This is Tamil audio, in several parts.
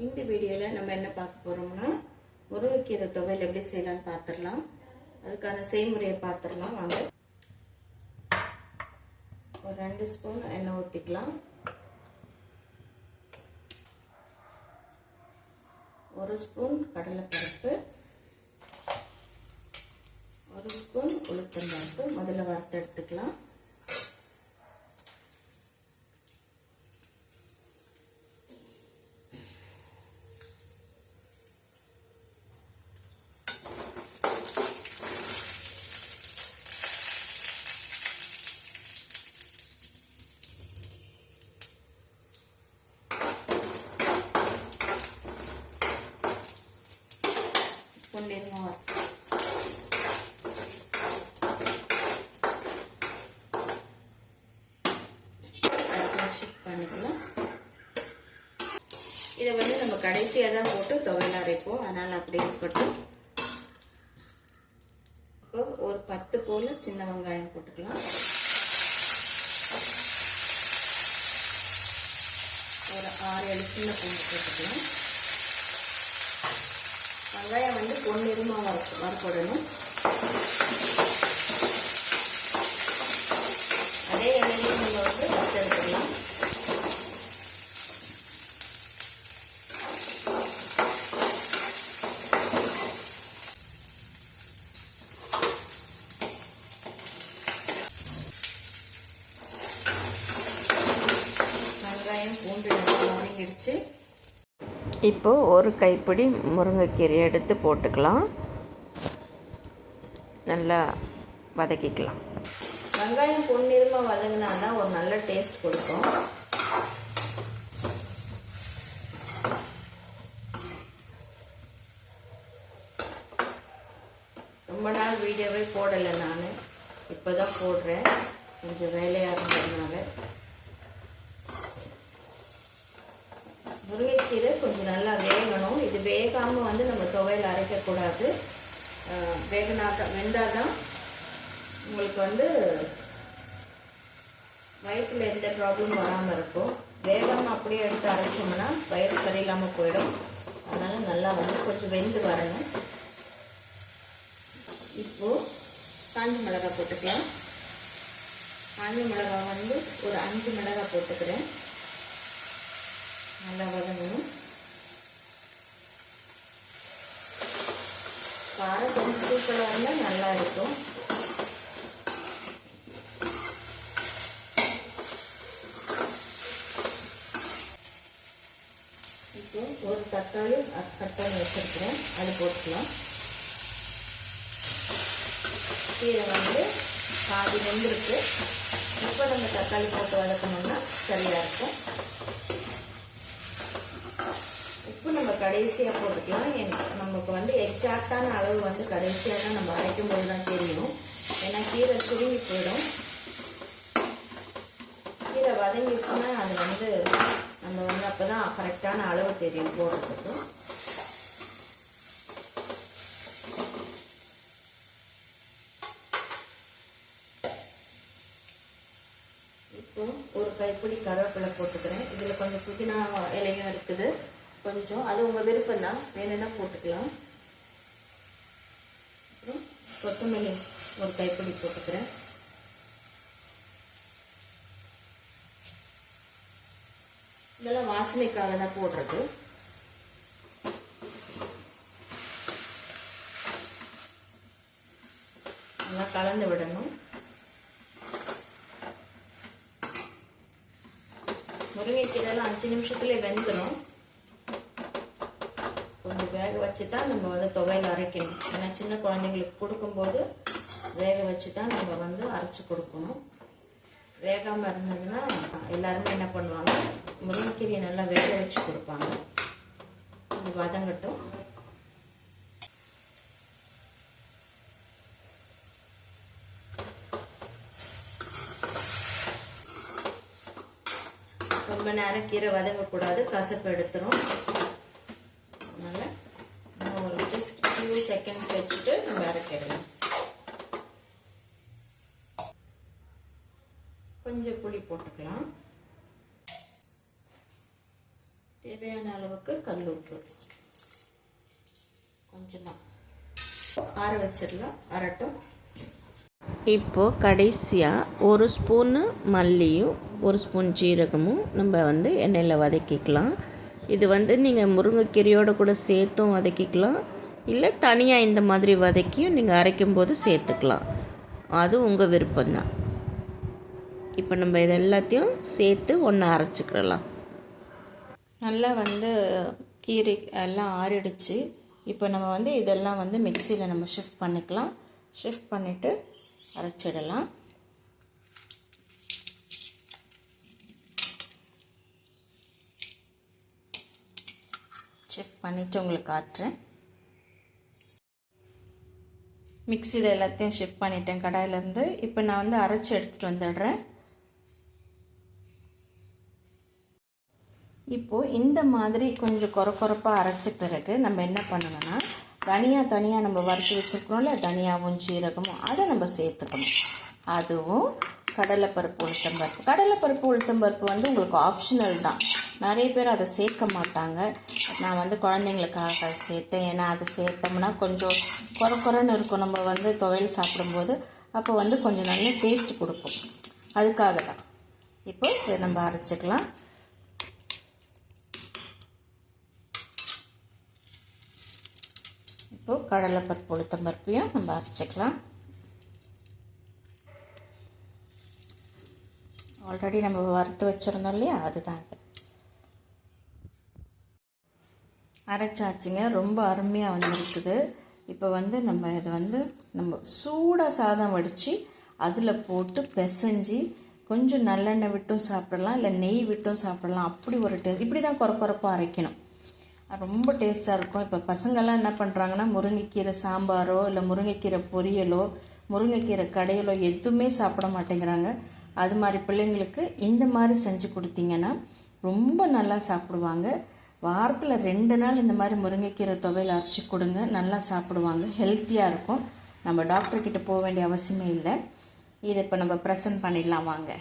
இந்த வீடியோவில் நம்ம என்ன பார்க்க போகிறோம்னா முருங்கைக்கீரை துவையல் எப்படி செய்யலாம்னு பார்த்துடலாம். அதுக்கான செய்முறையை பார்த்துடலாம் வாங்க. ஒரு ரெண்டு ஸ்பூன் எண்ணெய் ஊற்றிக்கலாம் ஒரு ஸ்பூன் கடலைப்பருப்பு. ஒரு ஸ்பூன் உளுத்தம்பருப்பு. முதல்ல வறுத்து எடுத்துக்கலாம் பொன்னிறமாக வறுத்து ஷிஃப்ட் பண்ணிக்கலாம் இதை வந்து நம்ம கடைசியாக தான் போட்டு துவையல் அரைப்போம் அதனால் அப்படியே இருக்கட்டும். இப்போ ஒரு பத்து போல் சின்ன வெங்காயம் போட்டுக்கலாம். ஒரு ஆறு ஏழு சின்ன பூண்டு போட்டுக்கலாம். வெங்காயம் வந்து பொன்னிறமாக வறுப்படணும் அதே எண்ணெயிலே நம்ம வந்து வறுத்து எடுத்துக்கலாம் வெங்காயம் பூண்டு நல்லா வதங்கிடுச்சு இப்போது ஒரு கைப்பிடி முருங்கைக்கீரை எடுத்து போட்டுக்கலாம். நல்லா வதக்கிக்கலாம். வெங்காயம் பொன்னிறமாக வதங்கினா தான் ஒரு நல்ல டேஸ்ட் கொடுக்கும். ரொம்ப நாள் வீடியோவே போடலை நான். இப்போ தான் போடுறேன். கொஞ்சம் வேலையாக இருந்ததுனால. முருங்கைக்கீரை கொஞ்சம் நல்லா வேகணும். இது வேகாமல் வந்து நம்ம துவையில் அரைக்கக்கூடாது. வேகனாக்க வெந்தால் தான் உங்களுக்கு வந்து வயிற்றில் எந்த ப்ராப்ளமும் வராமல் இருக்கும். வேகாமல் அப்படியே எடுத்து அரைச்சோம்னா வயிறு சரியில்லாமல் போயிடும். அதனால் நல்லா வந்து கொஞ்சம் வெந்து வரணும். இப்போது காஞ்ச மிளகாய் போட்டுக்கலாம். காஞ்சி மிளகாய் வந்து ஒரு அஞ்சு மிளகாய் போட்டுக்கிறேன். நல்லா வதங்கணும். காரம் கொஞ்சம் தூக்கலாக இருந்தால் நல்லா இருக்கும். இப்போ ஒரு தக்காளி கட் பண்ணி வச்சுருக்கிறேன். அது போட்டுக்கலாம். கீரை வந்து பாதி வெந்திருக்கு. இப்போ நம்ம தக்காளி போட்டு வதக்கணும்னா சரியாக இருக்கும். உப்பு நம்ம கடைசியாக போட்டுக்கலாம் நமக்கு வந்து எக்ஸாக்டான அளவு வந்து கடைசியாக தான் நம்ம அரைக்கும் போது தான் தெரியும். ஏன்னா கீரை சுருங்கி போயிடும். கீரை வதங்கிடுச்சுன்னா அது வந்து நம்ம வந்து அப்போ தான் கரெக்டான அளவு தெரியும் போடுறதுக்கு இப்போ ஒரு கைப்பிடி கருவேப்பிலை போட்டுக்கிறேன். இதில் கொஞ்சம் புதினா இலையும் இருக்குது. கொஞ்சம் அது உங்கள் விருப்பம் தான் வேணும்னா போட்டுக்கலாம். அப்புறம் கொத்தமல்லி ஒரு கைப்பிடி போட்டுக்கிறேன். இதெல்லாம் வாசனைக்காக தான் போடுறது. நல்லா கலந்து விடணும். முருங்கைக்கீரைலாம் அஞ்சு நிமிஷத்துலேயே வெந்துடும் கொஞ்சம் வேக வச்சு தான் நம்ம வந்து துவையில் அரைக்கணும். ஏன்னா சின்ன குழந்தைங்களுக்கு கொடுக்கும்போது வேக வச்சு தான் நம்ம வந்து அரைச்சி கொடுக்கணும். வேகாமல் இருந்ததுன்னா எல்லாருமே என்ன பண்ணுவாங்க முருங்கைக்கீரையை நல்லா வேக வச்சு கொடுப்பாங்க. இது வதங்கட்டும். ரொம்ப நேரம் கீரை வதங்கக்கூடாது கசப்பு எடுத்துரும் அதனால் நம்ம ஒரு ஜஸ்ட் ஃபியூ செகண்ட்ஸ் வச்சுட்டு நம்ம இறக்கிடலாம் கொஞ்சம் புளி போட்டுக்கலாம். தேவையான அளவுக்கு கல் உப்பு. கொஞ்சமாக ஆற வச்சிடலாம். அரட்டும் இப்போது கடைசியாக ஒரு ஸ்பூனு மல்லியும் ஒரு ஸ்பூன் ஜீரகமும் நம்ம வந்து எண்ணெயில் வதக்கிக்கலாம். இது வந்து நீங்கள் முருங்கைக்கீரையோடு கூட சேர்த்தும் வதக்கிக்கலாம். இல்லை தனியாக இந்த மாதிரி வதக்கியும் நீங்கள் அரைக்கும்போது சேர்த்துக்கலாம். அது உங்கள் விருப்பம்தான். இப்போ நம்ம இது எல்லாத்தையும் சேர்த்து ஒன்று அரைச்சிக்கிடலாம். நல்லா வந்து கீரை எல்லாம் ஆறிடுச்சு. இப்போ நம்ம வந்து இதெல்லாம் வந்து மிக்சியில் நம்ம ஷிஃப்ட் பண்ணிக்கலாம். ஷிஃப்ட் பண்ணிவிட்டு அரைச்சிடலாம். ஷிஃப்ட் பண்ணிவிட்டு உங்களுக்கு காட்டுறேன். மிக்சியில் எல்லாத்தையும் ஷிஃப்ட் பண்ணிட்டேன் கடாயிலேருந்து இப்போ நான் வந்து அரைச்சி எடுத்துகிட்டு வந்துடுறேன். இப்போது இந்த மாதிரி கொஞ்சம் கொர கொரப்பாக அரைச்ச பிறகு நம்ம என்ன பண்ணணும்னா தனியாக தனியாக நம்ம வறுத்து வச்சுருக்கணும்ல தனியாகவும் சீரகமும் அதை நம்ம சேர்த்துக்கணும். அதுவும் கடலைப்பருப்பு உளுத்தம்பருப்பு. கடலைப்பருப்பு உளுத்தம்பருப்பு வந்து உங்களுக்கு ஆப்ஷனல் தான். நிறைய பேர் அதை சேர்க்க மாட்டாங்க. நான் வந்து குழந்தைங்களுக்காக சேர்த்தேன். ஏன்னா அதை சேர்த்தோம்னா கொஞ்சம் கொர கொரன்னு இருக்கும். நம்ம வந்து துவையல் சாப்பிடும்போது அப்போ வந்து கொஞ்சம் நல்ல டேஸ்ட் கொடுக்கும். அதுக்காக தான். இப்போ இதை நம்ம அரைச்சிக்கலாம். இப்போது கடலைப்பருப்பு உளுத்தம்பருப்பையும் நம்ம அரைச்சிக்கலாம். ஆல்ரெடி நம்ம வறுத்து வச்சுருந்தோம் இல்லையா? அதுதான் இது. அரைச்சாச்சுங்க. ரொம்ப அருமையாக வந்துருக்குது. இப்போ வந்து நம்ம இதை வந்து நம்ம சூடாக சாதம் வடித்து அதில் போட்டு பிசைஞ்சு கொஞ்சம் நல்லெண்ணெய் விட்டும் சாப்பிடலாம். இல்லை நெய் விட்டும் சாப்பிடலாம். அப்படி ஒரு டேஸ்ட். இப்படி தான் குறை குறைப்பாக அரைக்கணும். ரொம்ப டேஸ்ட்டாக இருக்கும். இப்போ பசங்கள்லாம் என்ன பண்ணுறாங்கன்னா முருங்கைக்கீரை சாம்பாரோ இல்லை முருங்கைக்கீரை பொரியலோ முருங்கைக்கீரை கடையிலோ எதுவுமே சாப்பிட மாட்டேங்கிறாங்க. அது மாதிரி பிள்ளைங்களுக்கு இந்த மாதிரி செஞ்சு கொடுத்தீங்கன்னா ரொம்ப நல்லா சாப்பிடுவாங்க. வாரத்தில் ரெண்டு நாள் இந்த மாதிரி முருங்கைக்கீரை துவையல் அரைச்சி கொடுங்க. நல்லா சாப்பிடுவாங்க. ஹெல்த்தியாக இருக்கும். நம்ம டாக்டர்கிட்ட போக வேண்டிய அவசியமே இல்லை. இதை இப்போ நம்ம ப்ரெசன்ட் பண்ணிடலாம் வாங்க.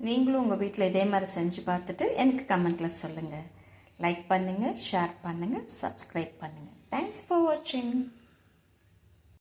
நீங்களும் உங்கள் வீட்டில் இதே மாதிரி செஞ்சு பார்த்துட்டு எனக்கு கமெண்ட்டில் சொல்லுங்கள் லைக் பண்ணுங்கள் ஷேர் பண்ணுங்கள் சப்ஸ்கிரைப் பண்ணுங்கள் தேங்க்ஸ் ஃபார் வாட்சிங்